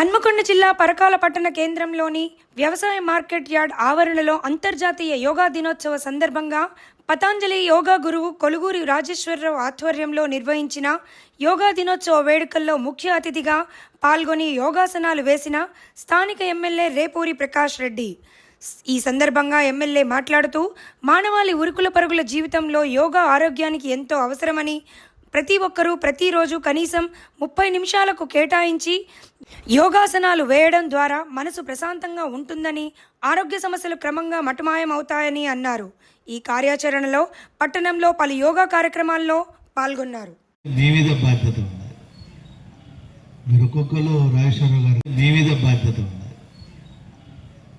హన్మకొండ జిల్లా పరకాల పట్టణ కేంద్రంలోని వ్యవసాయ మార్కెట్ యార్డ్ ఆవరణలో అంతర్జాతీయ యోగా దినోత్సవ సందర్భంగా పతాంజలి యోగా గురువు కొలుగూరి రాజేశ్వరరావు ఆధ్వర్యంలో నిర్వహించిన యోగా దినోత్సవ వేడుకల్లో ముఖ్య అతిథిగా పాల్గొని యోగాసనాలు వేసిన స్థానిక ఎమ్మెల్యే రేపూరి ప్రకాష్ రెడ్డి. ఈ సందర్భంగా ఎమ్మెల్యే మాట్లాడుతూ మానవాళి ఉరుకుల పరుగుల జీవితంలో యోగా ఆరోగ్యానికి ఎంతో అవసరమని ప్రతి ఒక్కరూ ప్రతిరోజు కనీసం ముప్పై నిమిషాలకు కేటాయించి యోగాసనాలు వేయడం ద్వారా మనసు ప్రశాంతంగా ఉంటుందని ఆరోగ్య సమస్యలు క్రమంగా మటుమాయమవుతాయని అన్నారు. ఈ కార్యాచరణలో పట్టణంలో పలు యోగా కార్యక్రమాల్లో పాల్గొన్నారు. మీ మీద బాధ్యత ఉన్నది మీరు ఒక్కొక్కరు రాజేశ్వరరావు గారు మీ మీద బాధ్యత ఉన్నది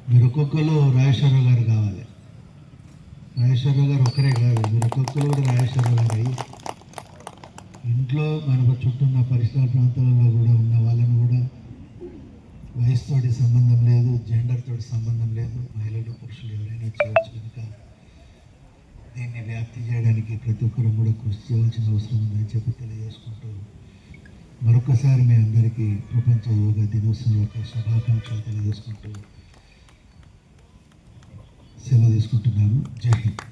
మీరు ఒక్కొక్కరు రాజేశ్వరరావు గారు కావాలి. రాజేశ్వరరావు గారు ఒక్కరే కాదు మీరు ఒక్కొక్కరు కూడా రాజేశ్వరరావు గారు అయ్యి ఇంట్లో మనకు చుట్టూ ఉన్న పరిసర ప్రాంతాలలో కూడా ఉన్న వాళ్ళని కూడా వయసుతోటి సంబంధం లేదు జెండర్ తోటి సంబంధం లేదు. మహిళలు పురుషులు ఎవరైనా చేయొచ్చు కనుక దీన్ని వ్యాప్తి చేయడానికి ప్రతి ఒక్కరూ కూడా కృషి చేయాల్సిన అవసరం ఉందని చెప్పి తెలియజేసుకుంటూ మరొకసారి మీ అందరికీ ప్రపంచ యోగా దినోత్సవం యొక్క శుభాకాంక్షలు తెలియజేసుకుంటూ సెలవు తీసుకుంటున్నాను. జై హింద్.